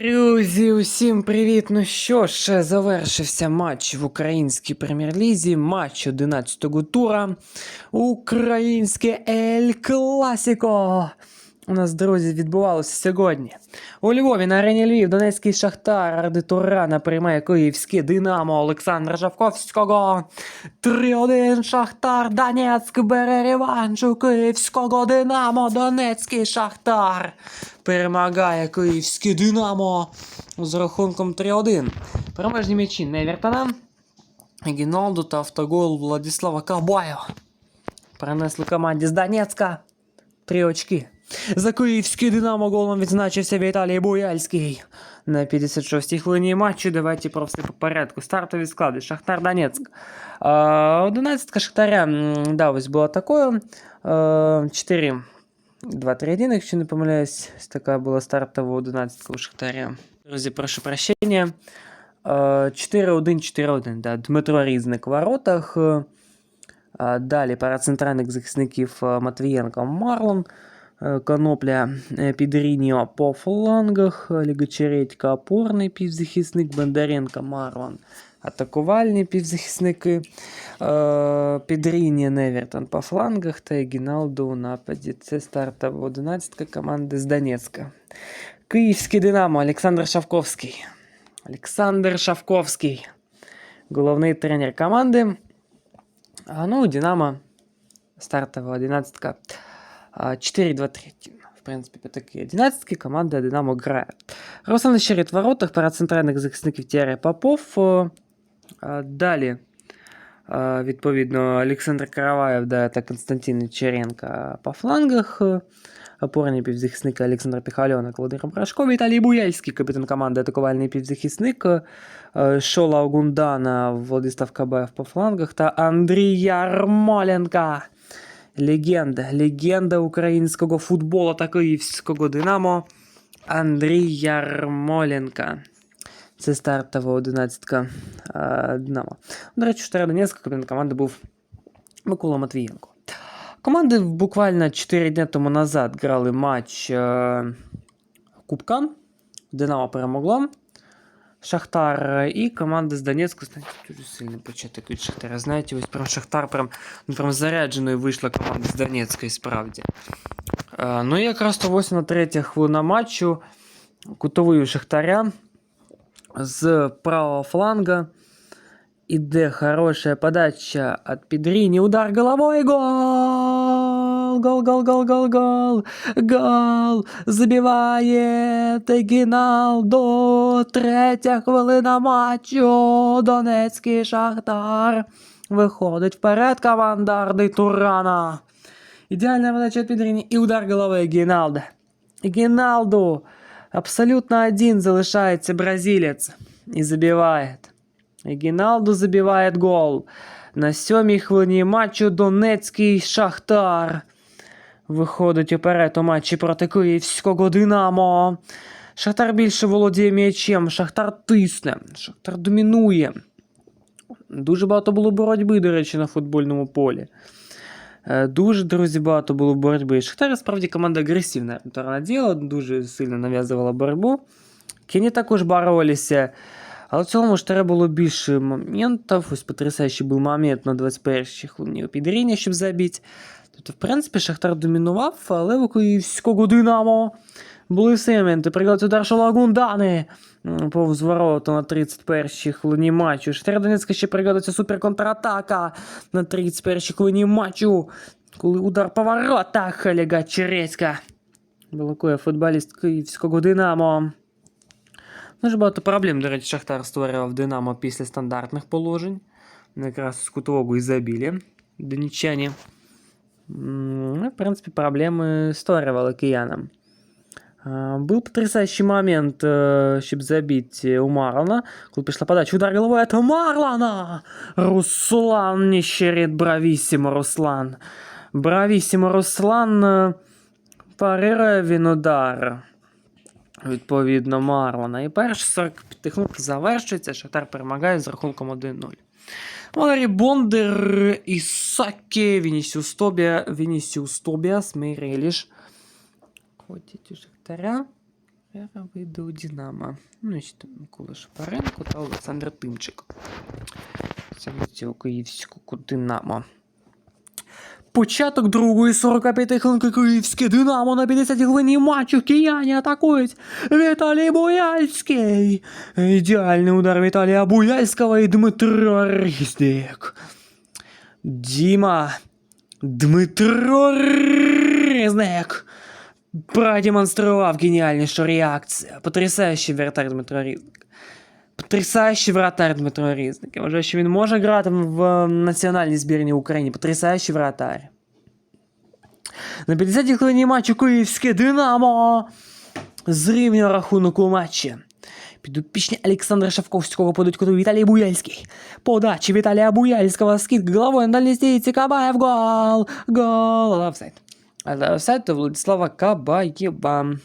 Друзі, усім привіт! Ну що ж, завершився матч в українській прем'єр-лізі, матч 11-го тура. Українське Ель Класіко. У нас, друзі, відбувалося сьогодні. У Львові на арені Львів Донецький Шахтар Ради Турана приймає київське Динамо Олександра Жавковського. 3-1 Шахтар Донецьк бере реванш у київського Динамо Донецький Шахтар. Перемагає київське Динамо з рахунком 3-1. Переможні м'ячі Невертона, Гіналду та автогол Владислава Кабаєва. Принесли команді з Донецька три очки. За київський Динамо голом відзначився Віталій Буяльський. На 56-й хвилині матчу давайте про все по порядку. Стартові склади. Шахтар Донецьк. А, 11 Шахтаря, да, ось було такое. А, 4 2-3-1, якщо не помиляюсь. Така була стартова 11 у Шахтаря. Друзі, прошу прощення. 4-1, 4-1, да. Дмитро Різник в воротах. Далі пара захисників Матвієнко Марлон. Е, Конопля е, Підріньо по флангах, Лігочередька опорний півзахисник, Бондаренко Марлон атакувальні півзахисники, е, Підріньо Невертон по флангах та Гіналду у нападі. Це стартова 11 команди з Донецька. Київський Динамо Олександр Шавковський. Олександр Шавковський. Головний тренер команди. А, ну, Динамо стартова 11 4-2-3. В принципі, такій 11 команда Динамо грає. Руслан Щерит в воротах, пара центральних захисників Тєре Попов. А, Далі, відповідно, Олександр Караваєв да, та Константин Черенко по флангах. Опорні півзахисники Олександр Піхальонок, Володимир Брашко, Віталій Буяльський, капітан команди, атакувальний півзахисник, Шола Огундана, Владислав Кабаєв по флангах та Андрій Ярмоленко. Легенда, легенда українського футболу та київського Динамо Андрій Ярмоленко. Це стартова одинадцятка Динамо. До речі, Штара Донецька капітан команди був Микола Матвієнко. Команди буквально 4 дні тому назад грали матч е, Кубка. Динамо перемогло. Шахтар і команда з Донецька. Знаєте, дуже сильний початок від Шахтара. Знаєте, ось прям Шахтар прям, ну, прям зарядженою вийшла команда з Донецька, і справді. Е, ну і якраз то 8 на 3 хвилина матчу. Кутовий у Шахтаря з правого фланга. Іде хорошая подача от Педрини. Удар головой. Гол! Гол, гол, гол, гол, гол. Гол! Забиває Гіналдо. Третя хвилина матчу. Донецький Шахтар. Виходить вперед команда Арди Турана. Ідеальна подача от Педрини і удар головою Гіналда. Гіналду абсолютно один залишається бразилець і забиває. Гіналду забиває гол. На сьомій хвилині матчу Донецький Шахтар. Виходить уперед у матчі проти Київського Динамо. Шахтар більше володіє м'ячем, Шахтар тисне, Шахтар домінує. Дуже багато було боротьби, до речі, на футбольному полі. Е, Дуже, друзі, багато було боротьби. Шахтар справді команда агресивна. Торнаділо дуже сильно нав'язувала боротьбу. Кені також боролися. Але в цілому ж треба було більше моментів. Ось потрясаючий був момент на 21-й хвилині у підріння, щоб забити. Тобто, в принципі, Шахтар домінував, але у Київського Динамо були всі моменти. Приклад удар Шалагундани повз ворота на 31-й хвилині матчу. Шахтар Донецька ще пригадується суперконтратака на 31-й хвилині матчу. Коли удар по воротах Олега Черецька. Блокує футболіст Київського Динамо. Дуже багато проблем, до речі, Шахтар створював Динамо після стандартних положень. Ну, Якраз з кутового і забілі донічані. Ну, В принципі, проблеми створювали киянам. А, Був потрясаючий момент, щоб забити у Марлона. Коли пішла подача, удар головою от Марлона! Руслан не бравісімо, Руслан. Бравісімо, Руслан е, парирує він удар відповідно Марлона. І перші 45 хвилин завершується. Шахтар перемагає з рахунком 1-0. Валерій Бондар, Ісаке, Вінісіус Тобія, Вінісіус Тобіас, Мейреліш. Ходять у Шахтаря. Вера вийде у Динамо. Ну, і ще Микола Шапаренко та Олександр Тимчик. В у київську Динамо. Початок другої 45 хвилинки київське Динамо на 50 хвилині матчу кияні атакують Віталій Буяльський. Ідеальний удар Віталія Буяльського і Дмитро Різник. Діма. Дмитро Різник. Продемонстрував геніальнішу реакцію. Потрясаючий вратар Дмитро Різник. Потрясаючий вратар Дмитро Різник. Я вважаю, що він може грати в національній збірні України. Потрясаючий вратар. На 50-й хвилині матчу Київське Динамо зрівнює рахунок у матчі. Підопічні Олександра Шавковського подають коту Віталій Буяльський. Подачі Віталія Буяльського, скид головою на дальній стійці Кабаєв, гол, гол, але офсайд. Але офсайд до Владислава Кабаєва.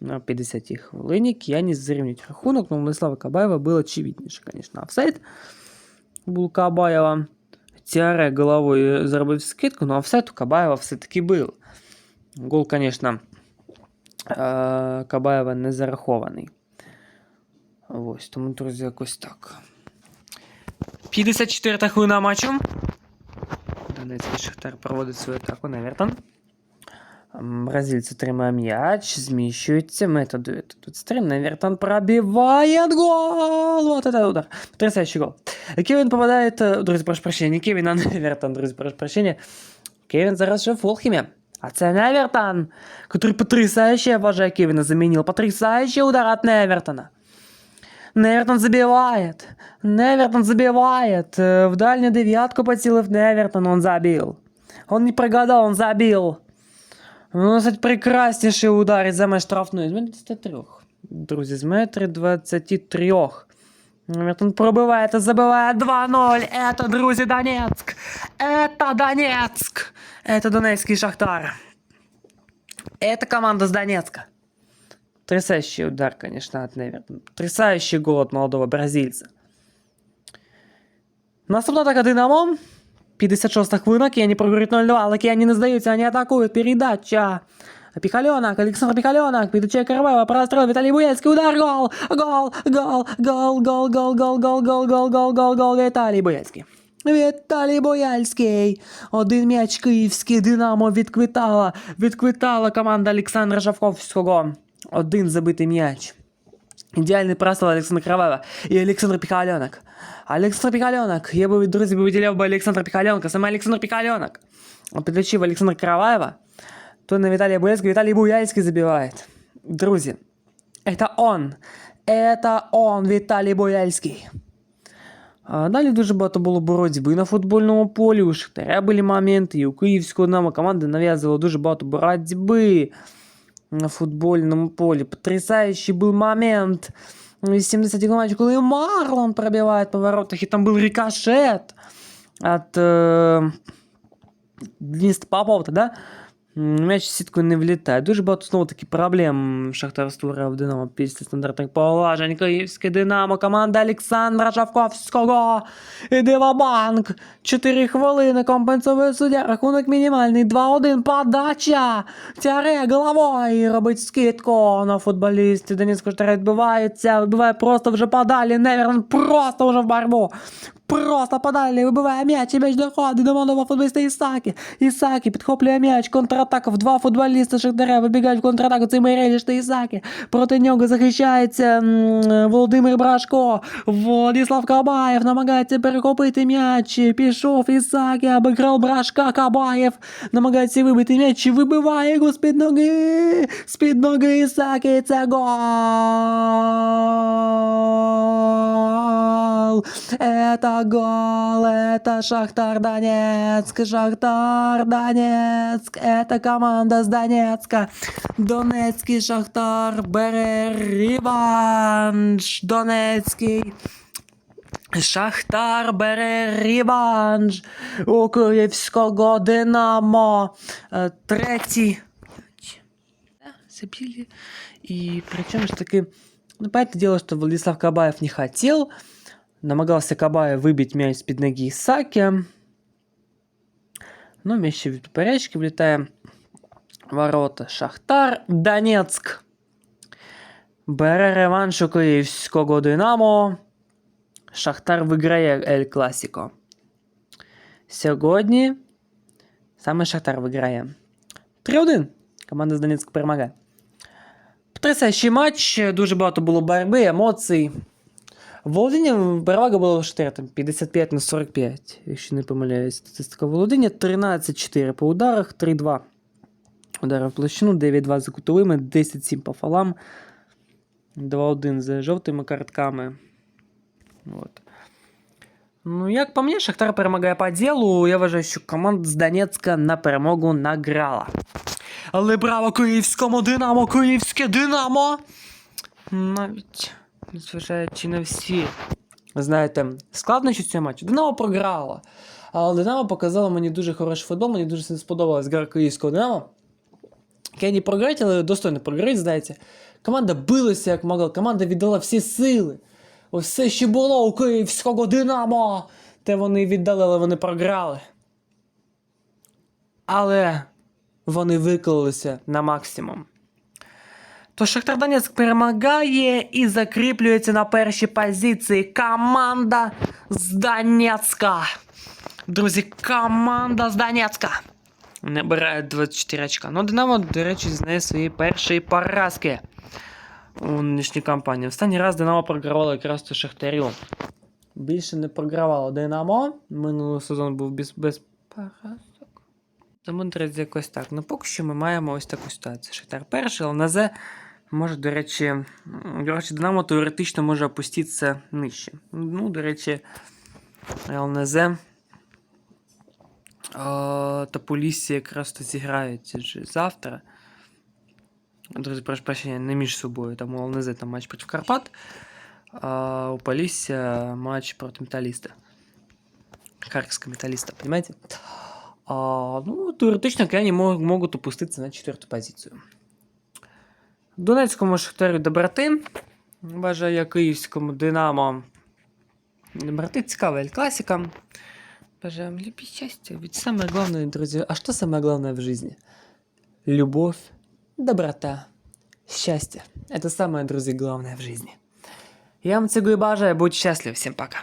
На 50-й хвилині кияні зрівнюють рахунок, но Владислава Кабаєва було очевидніше, звісно, офсайд був Кабаєва. Тіаре головою зробив скидку, но офсайд у Кабаєва все-таки був. Гол, звісно, е, Кабаєва не зарахований. Ось, тому, друзі, якось так. 54-та хвилина матчу. Донецький Шахтар проводить свою атаку на Вертон. Бразильці тримає м'яч, зміщується, методує тут стрим, Навертон пробивает гол! Вот это удар. Потрясающий гол. Кевин попадает, друзі, прошу прощения, не Кевин, а Навертон, друзі, прошу прощения. Кевин зараз же в Фолхімі. А це Невертон, который потрясающе, я вважаю, Кевина заменил. Потрясающий удар от Невертона. Невертон забивает. Невертон забивает. В дальнюю девятку поцелив Невертон, он забил. Он не прогадал, он забил. Наносить прекрасніший удар із за меж штрафної. З метри 23. Друзі, з метри 23. Невертон пробиває та забиває 2-0. Это, друзі, Донецк. Это Донецк. Это Донецкий Шахтар. Это команда с Донецка. Потрясающий удар, конечно, от Невертона. Потрясающий гол от молодого бразильца. Наступна атака Динамо. 56 хвилина, Кені програють 0-2, але Кені не здаються, вони атакують, передача. Піхальонок, Олександр Піхальонок, підучає Каравева, простріл, Віталій Буяльський, удар, гол, гол, гол, гол, гол, гол, гол, гол, гол, гол, гол, гол, гол, Віталій Буяльський. Віталій Бояльський. Один м'яч київський Динамо відквитала. Відквитала команда Олександра Жавковського. Один забитий м'яч. Ідеальний простріл Олександра Кравева і Олександр Піхальонок. Олександр Піхальонок. Я би, друзі, би виділяв би Олександра Піхальонка. Саме Олександр Піхальонок. Підключив Олександра Краваєва. То на Віталія Буяльського. Віталій Буяльський забиває. Друзі, это он. Это он, Віталій Бояльський. А далі дуже багато було боротьби на футбольному полі. У Шахтаря були моменти, і у Київського Динамо команди нав'язувала дуже багато боротьби на футбольном поле. Потрясающий был момент. 70 матч, когда Марлон пробивает по воротах, и там был рикошет от э, Дениса Попова, да? М'яч сітку не влітає. Дуже багато знову таки проблем Шахтар створив Динамо після стандартних положень. Київське Динамо, команда Олександра Шавковського. Іде в банк. 4 хвилини компенсує суддя. Рахунок мінімальний. 2-1. Подача. Тяре головою. Робить скидку на футболісті. Донецького Шахтаря відбивається. Вибиває просто вже подалі. Неверн просто вже в борьбу. Просто подалі вибиває м'яч, і м'яч доходить до молодого футболіста Ісаки. Ісаки підхоплює м'яч, контратака в два футболіста Шахтаря вибігають в контратаку. Це Мейреліш та Ісаки. Проти нього захищається Володимир Брашко. Владислав Кабаєв намагається перехопити м'яч. Пішов Ісаки, обіграв Брашка Кабаєв. Намагається вибити м'яч і вибиває його з-під ноги. З-під ноги Ісаки. Це гол. Это гол, это Шахтар Донецк, Шахтар Донецк, это команда з Донецка. Донецький Шахтар бере реванш. Донецький. Шахтар бере реванш у Київського Динамо. Е, Третій. Забили. И причем таки, ну, понятное дело, что Владислав Кабаев не хотел. Намагався Кабаєв вибити м'яч з-під ноги Ісакі. Ну, м'яч ще від поперечки влітає. Ворота Шахтар. Донецк. Бере реванш у київського Динамо. Шахтар виграє Ель Класіко. Сьогодні саме Шахтар виграє. 3-1. Команда з Донецька перемагає. Потрясаючий матч, дуже багато було боротьби, емоцій. Володіння перевага була в Шахтаря, там 55 на 45, якщо не помиляюсь. Статистика володіння 13-4 по ударах, 3-2. Удари в площину, 9-2 за кутовими, 10-7 по фалам, 2-1 за жовтими картками. От. Ну, як по мені, Шахтар перемагає по ділу. Я вважаю, що команда з Донецька на перемогу награла. Але браво київському Динамо, київське Динамо! Навіть незважаючи на всі. Знаєте, складнощі цього матчу. Динамо програла. Але Динамо показало мені дуже хороший футбол, мені дуже сподобалась гра київського Динамо. Яке не програють, але достойно програють, знаєте. Команда билася як могла, команда віддала всі сили. Все, що було у київського Динамо. Те вони віддали, але вони програли. Але вони виклалися на максимум. То Шахтар Донецьк перемагає і закріплюється на першій позиції. Команда з Донецька. Друзі, команда з Донецька. Набирає 24 очка. Ну, Динамо, до речі, знає свої перші поразки у нинішній кампанії. Останній раз Динамо програвало якраз то Шахтарю. Більше не програвало Динамо. Минулий сезон був без, без поразок. Тому, друзі, якось так. Ну, поки що ми маємо ось таку ситуацію. Шахтар перший, ЛНЗ може, до речі, до речі, Динамо теоретично може опуститися нижче. Ну, до речі, ЛНЗ та Полісся якраз то зіграють завтра. Друзі, прошу прощення, не між собою. Там у ЛНЗ там матч проти Карпат, а у Полісся матч проти Металіста. Харківського металлиста, понимаете? А, ну, теоретично они мог, могут опуститься на четвертую позицию. Донецькому Шахтарю доброти. Бажаю київському Динамо. Доброти цікава Ель Класика. Бажаем любви, счастья. Ведь самое главное, друзья, а что самое главное в жизни? Любовь, доброта, счастье. Это самое, друзья, главное в жизни. Я вам цього і бажаю, будь счастлив. Всем пока.